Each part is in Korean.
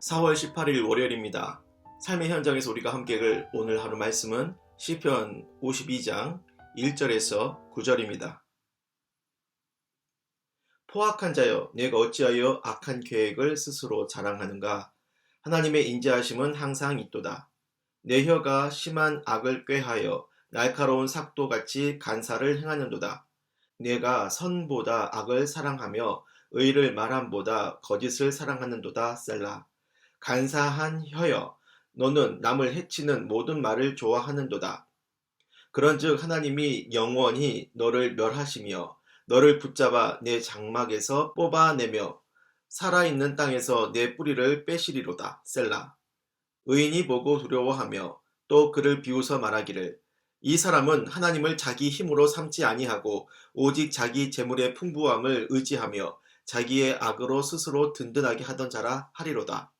4월 18일 월요일입니다. 삶의 현장에서 우리가 함께 읽을 오늘 하루 말씀은 시편 52장 1절에서 9절입니다. 포악한 자여 내가 어찌하여 악한 계획을 스스로 자랑하는가 하나님의 인자하심은 항상 있도다. 내 혀가 심한 악을 꾀하여 날카로운 삭도같이 간사를 행하는도다. 내가 선보다 악을 사랑하며 의를 말함보다 거짓을 사랑하는도다 셀라. 간사한 혀여 너는 남을 해치는 모든 말을 좋아하는도다. 그런즉 하나님이 영원히 너를 멸하시며 너를 붙잡아 내 장막에서 뽑아내며 살아있는 땅에서 내 뿌리를 빼시리로다. 셀라. 의인이 보고 두려워하며 또 그를 비웃어 말하기를 이 사람은 하나님을 자기 힘으로 삼지 아니하고 오직 자기 재물의 풍부함을 의지하며 자기의 악으로 스스로 든든하게 하던 자라 하리로다.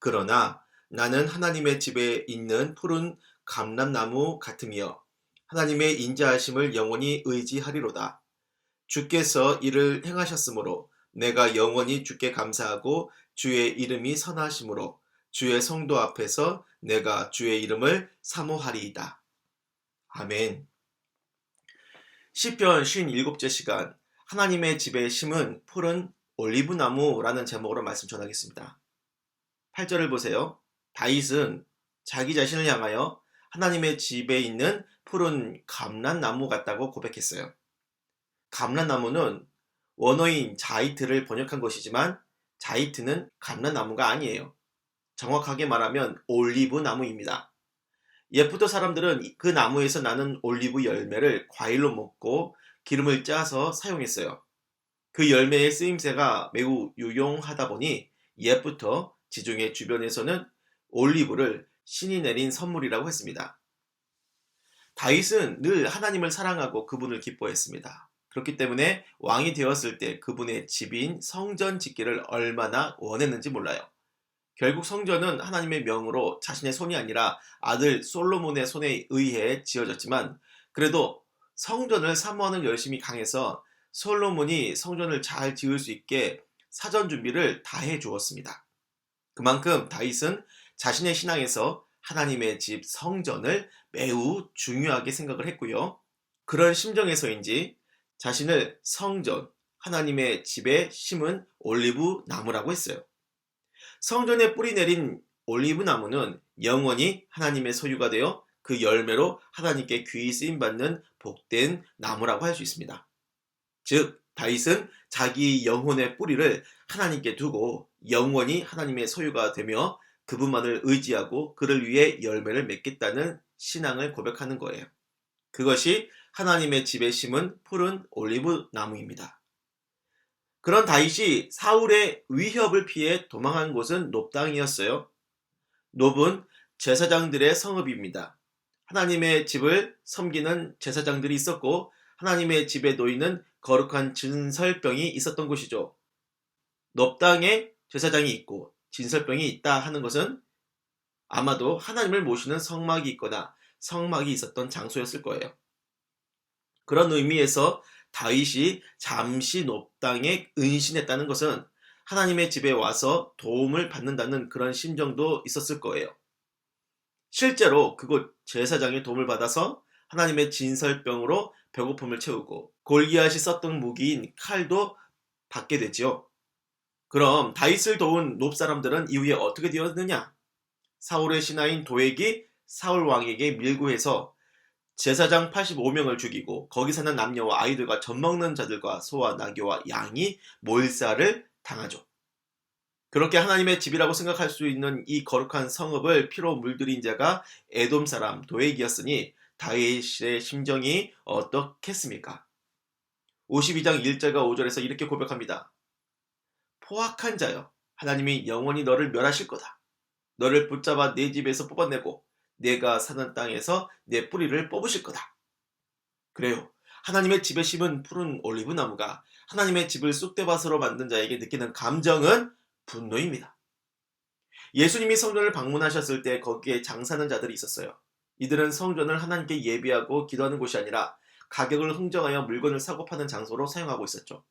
그러나 나는 하나님의 집에 있는 푸른 감람나무 같으며 하나님의 인자하심을 영원히 의지하리로다. 주께서 이를 행하셨으므로 내가 영원히 주께 감사하고 주의 이름이 선하심으로 주의 성도 앞에서 내가 주의 이름을 사모하리이다. 아멘. 시편 57째 시간 하나님의 집에 심은 푸른 올리브나무라는 제목으로 말씀 전하겠습니다. 8절을 보세요. 다윗은 자기 자신을 향하여 하나님의 집에 있는 푸른 감란나무 같다고 고백했어요. 감란나무는 원어인 자이트를 번역한 것이지만 자이트는 감란나무가 아니에요. 정확하게 말하면 올리브 나무입니다. 예부터 사람들은 그 나무에서 나는 올리브 열매를 과일로 먹고 기름을 짜서 사용했어요. 그 열매의 쓰임새가 매우 유용하다 보니 옛부터 지중해 주변에서는 올리브를 신이 내린 선물이라고 했습니다. 다윗은 늘 하나님을 사랑하고 그분을 기뻐했습니다. 그렇기 때문에 왕이 되었을 때 그분의 집인 성전 짓기를 얼마나 원했는지 몰라요. 결국 성전은 하나님의 명으로 자신의 손이 아니라 아들 솔로몬의 손에 의해 지어졌지만 그래도 성전을 사모하는 열심이 강해서 솔로몬이 성전을 잘 지을 수 있게 사전 준비를 다 해 주었습니다. 그만큼 다윗은 자신의 신앙에서 하나님의 집 성전을 매우 중요하게 생각을 했고요. 그런 심정에서인지 자신을 성전, 하나님의 집에 심은 올리브 나무라고 했어요. 성전에 뿌리 내린 올리브 나무는 영원히 하나님의 소유가 되어 그 열매로 하나님께 귀히 쓰임 받는 복된 나무라고 할 수 있습니다. 즉 다윗은 자기 영혼의 뿌리를 하나님께 두고 영원히 하나님의 소유가 되며 그분만을 의지하고 그를 위해 열매를 맺겠다는 신앙을 고백하는 거예요. 그것이 하나님의 집에 심은 푸른 올리브 나무입니다. 그런 다윗이 사울의 위협을 피해 도망한 곳은 높당이었어요. 높은 제사장들의 성읍입니다. 하나님의 집을 섬기는 제사장들이 있었고 하나님의 집에 놓이는 거룩한 진설병이 있었던 곳이죠. 높당에 제사장이 있고 진설병이 있다 하는 것은 아마도 하나님을 모시는 성막이 있거나 성막이 있었던 장소였을 거예요. 그런 의미에서 다윗이 잠시 높당에 은신했다는 것은 하나님의 집에 와서 도움을 받는다는 그런 심정도 있었을 거예요. 실제로 그곳 제사장의 도움을 받아서 하나님의 진설병으로 배고픔을 채우고 골리앗이 썼던 무기인 칼도 받게 되지요. 그럼 다윗을 도운 높 사람들은 이후에 어떻게 되었느냐? 사울의 신하인 도액이 사울 왕에게 밀고해서 제사장 85명을 죽이고 거기 사는 남녀와 아이들과 젖 먹는 자들과 소와 나귀와 양이 몰살을 당하죠. 그렇게 하나님의 집이라고 생각할 수 있는 이 거룩한 성읍을 피로 물들인 자가 에돔 사람 도액이었으니 다윗의 심정이 어떻겠습니까? 52장 1절과 5절에서 이렇게 고백합니다. 포악한 자여 하나님이 영원히 너를 멸하실 거다. 너를 붙잡아 내 집에서 뽑아내고 내가 사는 땅에서 내 뿌리를 뽑으실 거다. 그래요. 하나님의 집에 심은 푸른 올리브 나무가 하나님의 집을 쑥대밭으로 만든 자에게 느끼는 감정은 분노입니다. 예수님이 성전을 방문하셨을 때 거기에 장사하는 자들이 있었어요. 이들은 성전을 하나님께 예비하고 기도하는 곳이 아니라 가격을 흥정하여 물건을 사고 파는 장소로 사용하고 있었죠.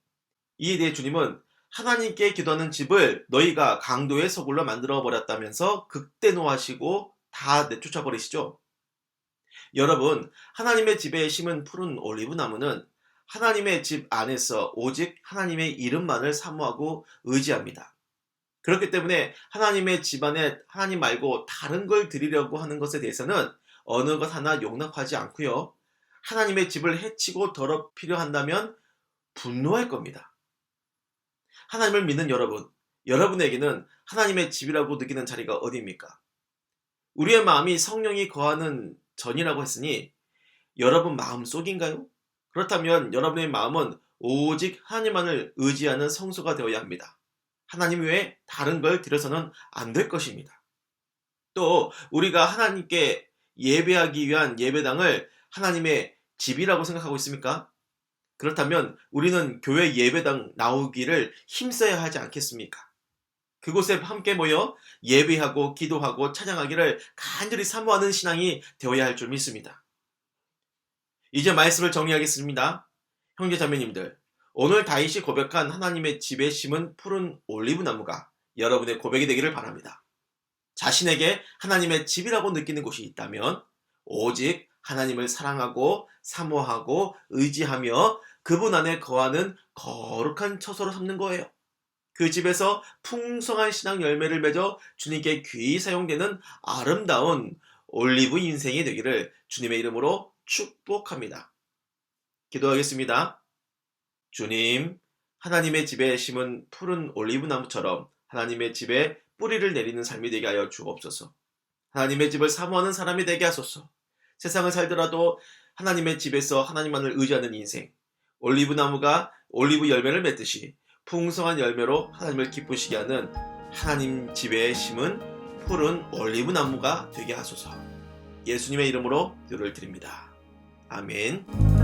이에 대해 주님은 하나님께 기도하는 집을 너희가 강도의 서굴로 만들어 버렸다면서 극대노하시고 다 내쫓아 버리시죠. 여러분, 하나님의 집에 심은 푸른 올리브 나무는 하나님의 집 안에서 오직 하나님의 이름만을 사모하고 의지합니다. 그렇기 때문에 하나님의 집 안에 하나님 말고 다른 걸 드리려고 하는 것에 대해서는 어느 것 하나 용납하지 않고요. 하나님의 집을 해치고 더럽히려 한다면 분노할 겁니다. 하나님을 믿는 여러분, 여러분에게는 하나님의 집이라고 느끼는 자리가 어디입니까? 우리의 마음이 성령이 거하는 전이라고 했으니 여러분 마음 속인가요? 그렇다면 여러분의 마음은 오직 하나님만을 의지하는 성소가 되어야 합니다. 하나님 외에 다른 걸 드려서는 안 될 것입니다. 또 우리가 하나님께 예배하기 위한 예배당을 하나님의 집이라고 생각하고 있습니까? 그렇다면 우리는 교회 예배당 나오기를 힘써야 하지 않겠습니까? 그곳에 함께 모여 예배하고 기도하고 찬양하기를 간절히 사모하는 신앙이 되어야 할 줄 믿습니다. 이제 말씀을 정리하겠습니다. 형제 자매님들, 오늘 다윗이 고백한 하나님의 집에 심은 푸른 올리브 나무가 여러분의 고백이 되기를 바랍니다. 자신에게 하나님의 집이라고 느끼는 곳이 있다면 오직 하나님을 사랑하고 사모하고 의지하며 그분 안에 거하는 거룩한 처소로 삼는 거예요. 그 집에서 풍성한 신앙 열매를 맺어 주님께 귀히 사용되는 아름다운 올리브 인생이 되기를 주님의 이름으로 축복합니다. 기도하겠습니다. 주님, 하나님의 집에 심은 푸른 올리브 나무처럼 하나님의 집에 뿌리를 내리는 삶이 되게 하여 주옵소서. 하나님의 집을 사모하는 사람이 되게 하소서. 세상을 살더라도 하나님의 집에서 하나님만을 의지하는 인생, 올리브 나무가 올리브 열매를 맺듯이 풍성한 열매로 하나님을 기쁘시게 하는 하나님 집에 심은 푸른 올리브 나무가 되게 하소서. 예수님의 이름으로 기도를 드립니다. 아멘.